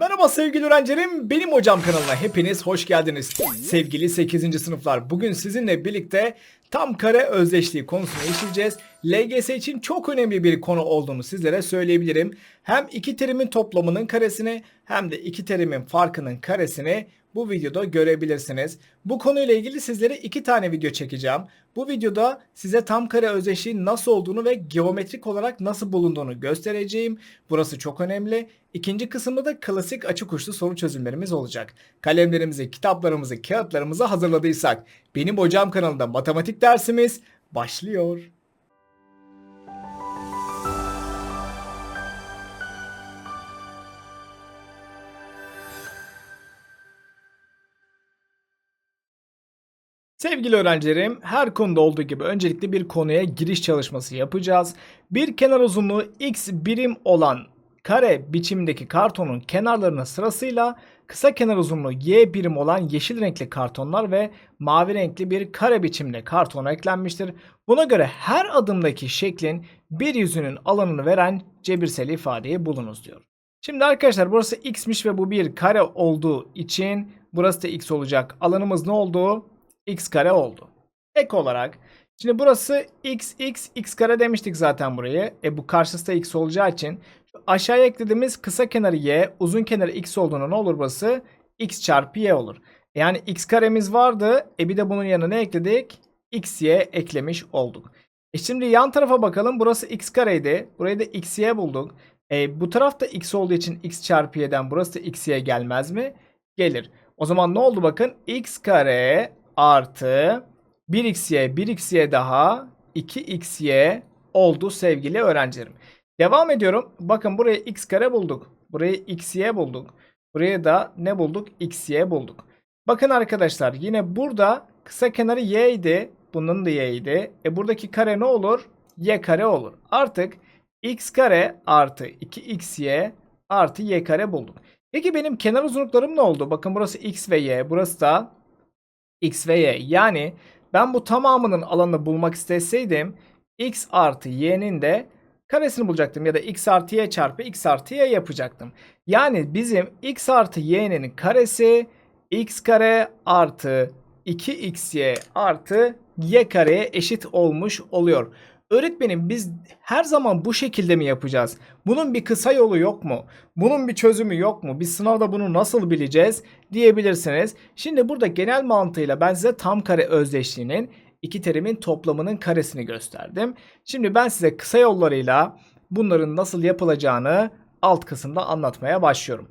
Merhaba sevgili öğrencilerim, benim hocam kanalına hepiniz hoş geldiniz. Sevgili 8. sınıflar, bugün sizinle birlikte tam kare özdeşliği konusunu işleyeceğiz. LGS için çok önemli bir konu olduğunu sizlere söyleyebilirim. Hem iki terimin toplamının karesini hem de iki terimin farkının karesini bu videoda görebilirsiniz. Bu konuyla ilgili sizlere iki tane video çekeceğim. Bu videoda size tam kare özdeşliğin nasıl olduğunu ve geometrik olarak nasıl bulunduğunu göstereceğim. Burası çok önemli. İkinci kısımda da klasik açık uçlu soru çözümlerimiz olacak. Kalemlerimizi, kitaplarımızı, kağıtlarımızı hazırladıysak benim hocam kanalında matematik dersimiz başlıyor. Sevgili öğrencilerim, her konuda olduğu gibi öncelikle bir konuya giriş çalışması yapacağız. Bir kenar uzunluğu x birim olan kare biçimindeki kartonun kenarlarına sırasıyla kısa kenar uzunluğu y birim olan yeşil renkli kartonlar ve mavi renkli bir kare biçimde karton eklenmiştir. Buna göre her adımdaki şeklin bir yüzünün alanını veren cebirsel ifadeyi bulunuz diyor. Şimdi arkadaşlar burası x'miş ve bu bir kare olduğu için burası da x olacak. Alanımız ne oldu? X kare oldu. Ek olarak şimdi burası x x x kare demiştik zaten burayı. E bu karşısı da x olacağı için şu aşağıya eklediğimiz kısa kenarı y, uzun kenarı x olduğunda ne olur burası? x çarpı y olur. Yani x karemiz vardı. E bir de bunun yanına ne ekledik? x y eklemiş olduk. E şimdi yan tarafa bakalım. Burası x kareydi. Burayı da x y bulduk. E bu tarafta x olduğu için x çarpı y'den burası da x y gelmez mi? Gelir. O zaman ne oldu bakın? x kare artı 1xy 1xy daha 2xy oldu sevgili öğrencilerim. Devam ediyorum. Bakın buraya x kare bulduk. Buraya xy bulduk. Buraya da ne bulduk? xy bulduk. Bakın arkadaşlar yine burada kısa kenarı y idi. Bunun da y idi. E buradaki kare ne olur? y kare olur. Artık x kare artı 2xy artı y kare bulduk. Peki benim kenar uzunluklarım ne oldu? Bakın burası x ve y. Burası da x ve y. Yani ben bu tamamının alanını bulmak isteseydim x artı y'nin de karesini bulacaktım ya da x artı y çarpı x artı y yapacaktım. Yani bizim x artı y'nin karesi x kare artı 2xy artı y kareye eşit olmuş oluyor. Öğretmenim biz her zaman bu şekilde mi yapacağız? Bunun bir kısa yolu yok mu? Bunun bir çözümü yok mu? Biz sınavda bunu nasıl bileceğiz diyebilirsiniz. Şimdi burada genel mantığıyla ben size tam kare özdeşliğinin iki terimin toplamının karesini gösterdim. Şimdi ben size kısa yollarıyla bunların nasıl yapılacağını alt kısımda anlatmaya başlıyorum.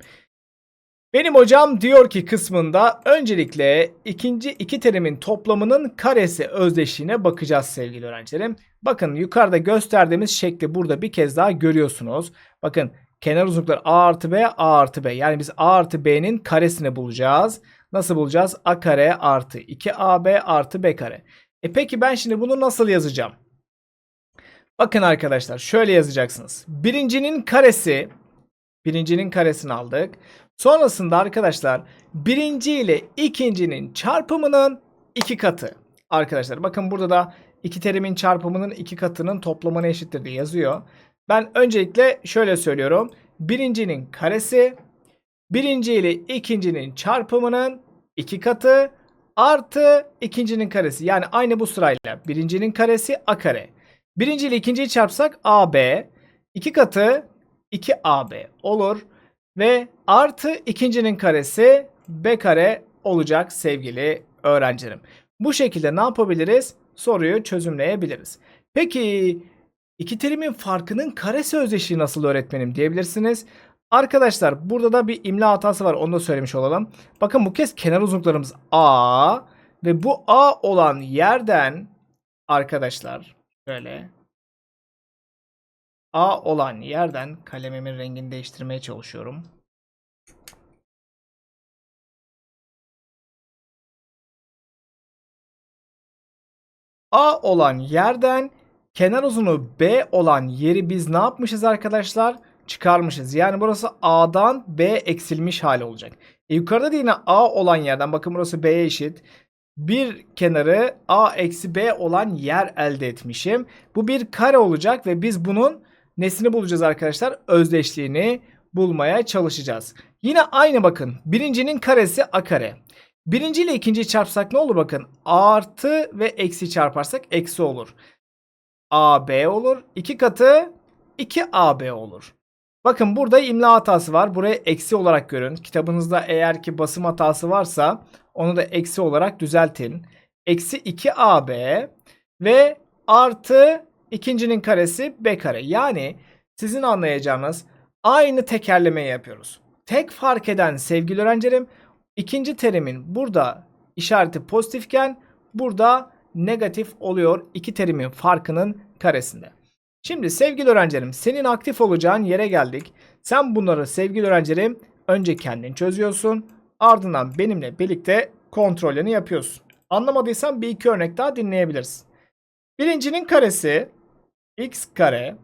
Benim hocam diyor ki kısmında öncelikle ikinci iki terimin toplamının karesi özdeşliğine bakacağız sevgili öğrencilerim. Bakın yukarıda gösterdiğimiz şekli burada bir kez daha görüyorsunuz. Bakın kenar uzunlukları a artı b a artı b. Yani biz a artı b'nin karesini bulacağız. Nasıl bulacağız? a kare artı 2ab artı b kare. E peki ben şimdi bunu nasıl yazacağım? Bakın arkadaşlar şöyle yazacaksınız. Birincinin karesi birincinin karesini aldık. Sonrasında arkadaşlar birinci ile ikincinin çarpımının iki katı. Arkadaşlar bakın burada da iki terimin çarpımının iki katının toplamına eşittir diye yazıyor. Ben öncelikle şöyle söylüyorum. Birincinin karesi birinci ile ikincinin çarpımının iki katı artı ikincinin karesi. Yani aynı bu sırayla birincinin karesi a kare. Birinci ile ikinciyi çarpsak ab. iki katı 2ab olur. Ve artı ikincinin karesi b kare olacak sevgili öğrencilerim. Bu şekilde ne yapabiliriz? Soruyu çözümleyebiliriz. Peki iki terimin farkının karesi özdeşliği nasıl öğretmenim diyebilirsiniz. Arkadaşlar burada da bir imla hatası var onu da söylemiş olalım. Bakın bu kez kenar uzunluklarımız A ve bu A olan yerden arkadaşlar şöyle A olan yerden kalemimin rengini değiştirmeye çalışıyorum. A olan yerden kenar uzunluğu B olan yeri biz ne yapmışız arkadaşlar? Çıkarmışız. Yani burası A'dan B eksilmiş hali olacak. E yukarıda da yine A olan yerden bakın burası B'ye eşit. Bir kenarı A eksi B olan yer elde etmişim. Bu bir kare olacak ve biz bunun nesini bulacağız arkadaşlar? Özdeşliğini bulmaya çalışacağız. Yine aynı bakın. Birincinin karesi a kare. Birinci ile ikinciyi çarpsak ne olur bakın. Artı ve eksi çarparsak eksi olur. AB olur. 2 katı 2AB olur. Bakın burada imla hatası var. Buraya eksi olarak görün. Kitabınızda eğer ki basım hatası varsa onu da eksi olarak düzeltin. Eksi 2AB ve artı ikincinin karesi B kare. Yani sizin anlayacağınız aynı tekerlemeyi yapıyoruz. Tek fark eden sevgili öğrencilerim ikinci terimin burada işareti pozitifken burada negatif oluyor iki terimin farkının karesinde. Şimdi sevgili öğrencilerim senin aktif olacağın yere geldik. Sen bunları sevgili öğrencilerim önce kendin çözüyorsun. Ardından benimle birlikte kontrolünü yapıyorsun. Anlamadıysan bir iki örnek daha dinleyebilirsin. Birincinin karesi x kare.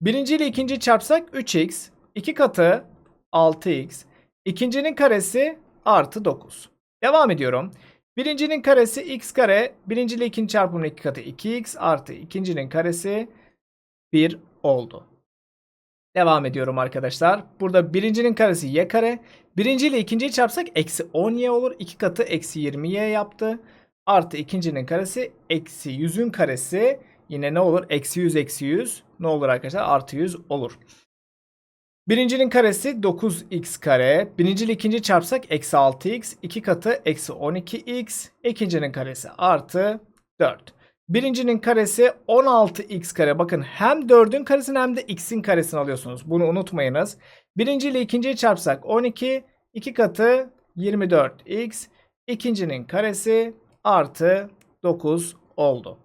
Birinci ile ikinci çarpsak 3x. 2 katı 6x. İkincinin karesi artı 9. Devam ediyorum. Birincinin karesi x kare. Birinci ile ikinci çarpımının 2 katı 2x artı ikincinin karesi 1 oldu. Devam ediyorum arkadaşlar. Burada birincinin karesi y kare. Birinci ile ikinciyi çarpsak eksi 10y olur. 2 katı eksi 20y yaptı. Artı ikincinin karesi eksi 100'ün karesi. Yine ne olur? Eksi 100 eksi 100. Ne olur arkadaşlar? Artı 100 olur. Birincinin karesi 9x kare. Birinci ile ikinci çarpsak eksi 6x. 2 katı eksi 12x. İkincinin karesi artı 4. Birincinin karesi 16x kare. Bakın hem 4'ün karesini hem de x'in karesini alıyorsunuz. Bunu unutmayınız. Birinci ile ikinciyi çarpsak 12. 2 katı 24x. İkincinin karesi artı 9 oldu.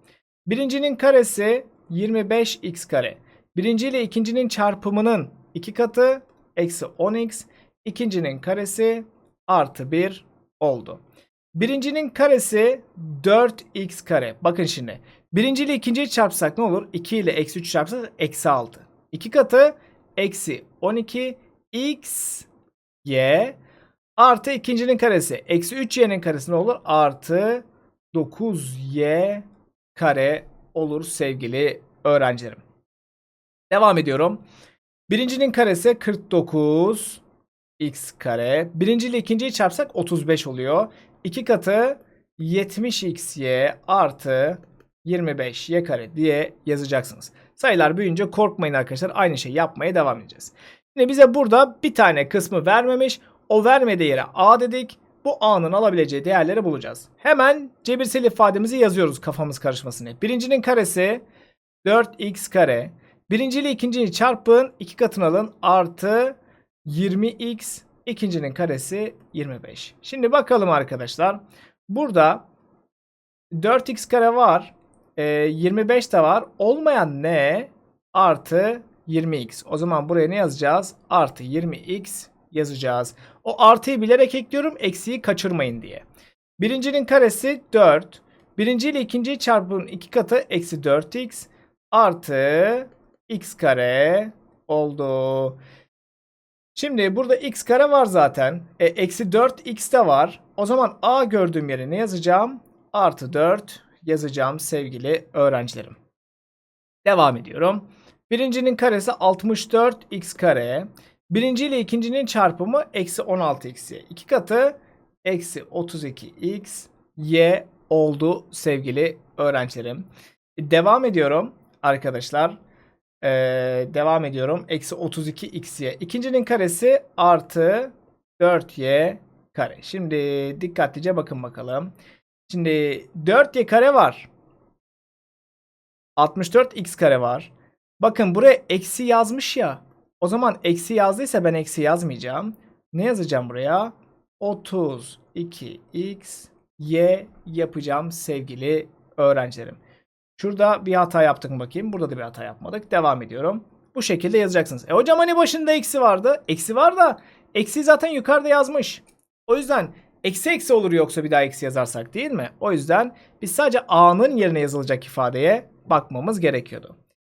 Birincinin karesi 25x kare. Birinci ile ikincinin çarpımının 2 katı eksi 10x. İkincinin karesi artı 1 oldu. Birincinin karesi 4x kare. Bakın şimdi. Birinci ile ikinciyi çarpsak ne olur? 2 ile eksi 3 çarpsak eksi 6. 2 katı eksi 12 x y artı ikincinin karesi. Eksi 3y'nin karesi ne olur? Artı 9y kare olur sevgili öğrencilerim. Devam ediyorum. Birincinin karesi 49 x kare. Birinci ile ikinciyi çarpsak 35 oluyor. 2 katı 70xy artı 25y kare diye yazacaksınız. Sayılar büyüyünce korkmayın arkadaşlar. Aynı şey yapmaya devam edeceğiz. Yine bize burada bir tane kısmı vermemiş. O vermediği yere a dedik. Bu a'nın alabileceği değerleri bulacağız. Hemen cebirsel ifademizi yazıyoruz kafamız karışmasın Birincinin karesi 4x kare. Birinci ile ikinciyi çarpın. 2 katını alın. Artı 20x İkincinin karesi 25. Şimdi bakalım arkadaşlar. Burada 4x kare var. E, 25 de var. Olmayan ne? Artı 20x. O zaman buraya ne yazacağız? Artı 20x yazacağız. O artıyı bilerek ekliyorum. Eksiği kaçırmayın diye. Birincinin karesi 4. Birinci ile ikinciyi çarpın 2 katı eksi 4x artı x kare oldu. Şimdi burada x kare var zaten. E, eksi 4x de var. O zaman a gördüğüm yere ne yazacağım? Artı 4 yazacağım sevgili öğrencilerim. Devam ediyorum. Birincinin karesi 64x kare. Birinci ile ikincinin çarpımı eksi 16x. İki katı eksi 32x y oldu sevgili öğrencilerim. Devam ediyorum arkadaşlar. Ee, devam ediyorum. Eksi 32xy. İkincinin karesi artı 4y kare. Şimdi dikkatlice bakın bakalım. Şimdi 4y kare var. 64x kare var. Bakın buraya eksi yazmış ya. O zaman eksi yazdıysa ben eksi yazmayacağım. Ne yazacağım buraya? 32x y yapacağım sevgili öğrencilerim. Şurada bir hata yaptık mı bakayım. Burada da bir hata yapmadık. Devam ediyorum. Bu şekilde yazacaksınız. E hocam hani başında eksi vardı. Eksi var da eksi zaten yukarıda yazmış. O yüzden eksi eksi olur yoksa bir daha eksi yazarsak değil mi? O yüzden biz sadece a'nın yerine yazılacak ifadeye bakmamız gerekiyordu.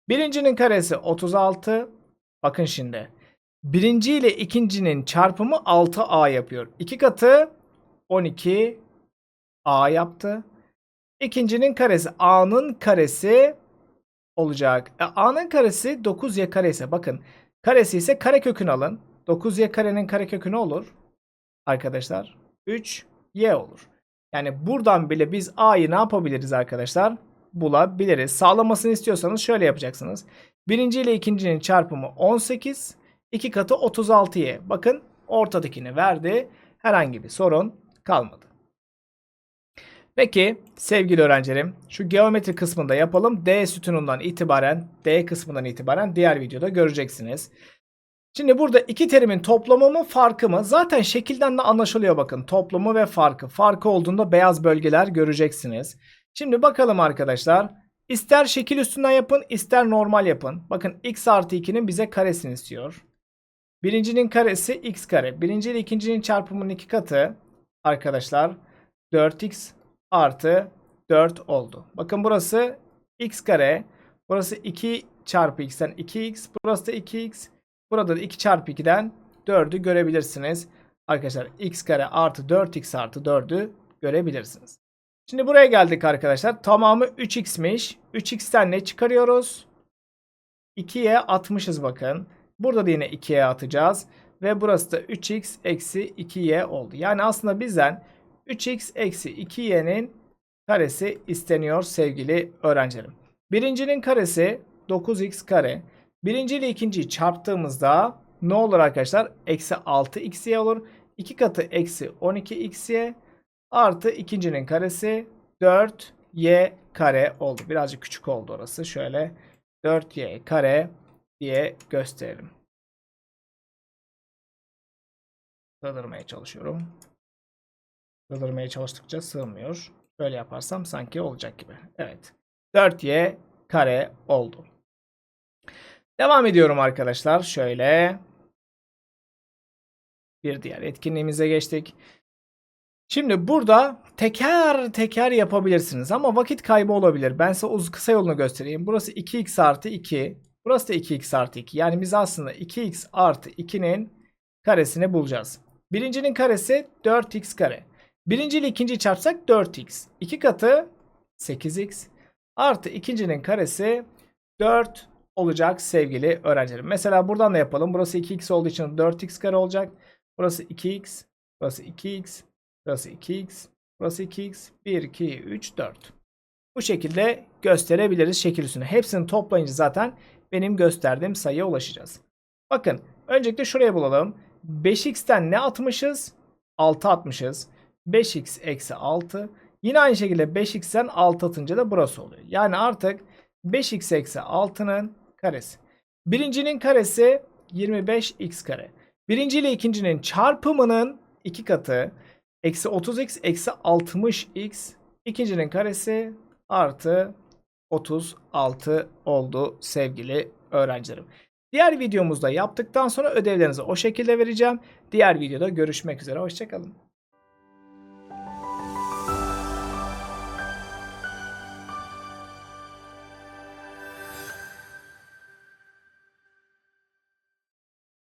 Birincinin karesi 36. Bakın şimdi. Birinci ile ikincinin çarpımı 6a yapıyor. 2 katı 12 a yaptı. İkincinin karesi a'nın karesi olacak. E, a'nın karesi 9y kare ise bakın karesi ise kare kökünü alın. 9y karenin karekökü ne olur? Arkadaşlar 3y olur. Yani buradan bile biz a'yı ne yapabiliriz arkadaşlar? Bulabiliriz. Sağlamasını istiyorsanız şöyle yapacaksınız. Birinci ile ikincinin çarpımı 18. 2 katı 36y. Bakın ortadakini verdi. Herhangi bir sorun kalmadı. Peki sevgili öğrencilerim şu geometri kısmında yapalım. D sütunundan itibaren D kısmından itibaren diğer videoda göreceksiniz. Şimdi burada iki terimin toplamı mı farkı mı? Zaten şekilden de anlaşılıyor bakın. Toplamı ve farkı. Farkı olduğunda beyaz bölgeler göreceksiniz. Şimdi bakalım arkadaşlar. İster şekil üstünden yapın ister normal yapın. Bakın x artı 2'nin bize karesini istiyor. Birincinin karesi x kare. Birinci ile ikincinin çarpımının iki katı arkadaşlar 4x artı 4 oldu. Bakın burası x kare. Burası 2 çarpı x'ten 2x. Burası da 2x. Burada da 2 çarpı 2'den 4'ü görebilirsiniz. Arkadaşlar x kare artı 4x artı 4'ü görebilirsiniz. Şimdi buraya geldik arkadaşlar. Tamamı 3x'miş. 3x'ten ne çıkarıyoruz? 2'ye atmışız bakın. Burada da yine 2'ye atacağız. Ve burası da 3x eksi 2y oldu. Yani aslında bizden 3x eksi 2y'nin karesi isteniyor sevgili öğrencilerim. Birincinin karesi 9x kare. Birinci ile ikinciyi çarptığımızda ne olur arkadaşlar? Eksi 6xy olur. 2 katı eksi 12xy artı ikincinin karesi 4y kare oldu. Birazcık küçük oldu orası. Şöyle 4y kare diye gösterelim. Sığdırmaya çalışıyorum. Sığdırmaya çalıştıkça sığmıyor. Böyle yaparsam sanki olacak gibi. Evet. 4y kare oldu. Devam ediyorum arkadaşlar. Şöyle. Bir diğer etkinliğimize geçtik. Şimdi burada teker teker yapabilirsiniz ama vakit kaybı olabilir. Ben size uz kısa yolunu göstereyim. Burası 2x artı 2. Burası da 2x artı 2. Yani biz aslında 2x artı 2'nin karesini bulacağız. Birincinin karesi 4x kare. Birinci ile ikinciyi çarpsak 4x. 2 katı 8x. Artı ikincinin karesi 4 olacak sevgili öğrencilerim. Mesela buradan da yapalım. Burası 2x olduğu için 4x kare olacak. Burası 2x. Burası 2x. Burası 2x. Burası 2x. 1, 2, 3, 4. Bu şekilde gösterebiliriz şekil üstüne. Hepsini toplayınca zaten benim gösterdiğim sayıya ulaşacağız. Bakın öncelikle şuraya bulalım. 5x'ten ne atmışız? 6 atmışız. 5x eksi 6. Yine aynı şekilde 5x'ten 6 atınca da burası oluyor. Yani artık 5x eksi 6'nın karesi. Birincinin karesi 25x kare. Birinci ile ikincinin çarpımının 2 katı. Eksi 30x eksi 60x. İkincinin karesi artı 36 oldu sevgili öğrencilerim. Diğer videomuzda yaptıktan sonra ödevlerinizi o şekilde vereceğim. Diğer videoda görüşmek üzere. Hoşçakalın.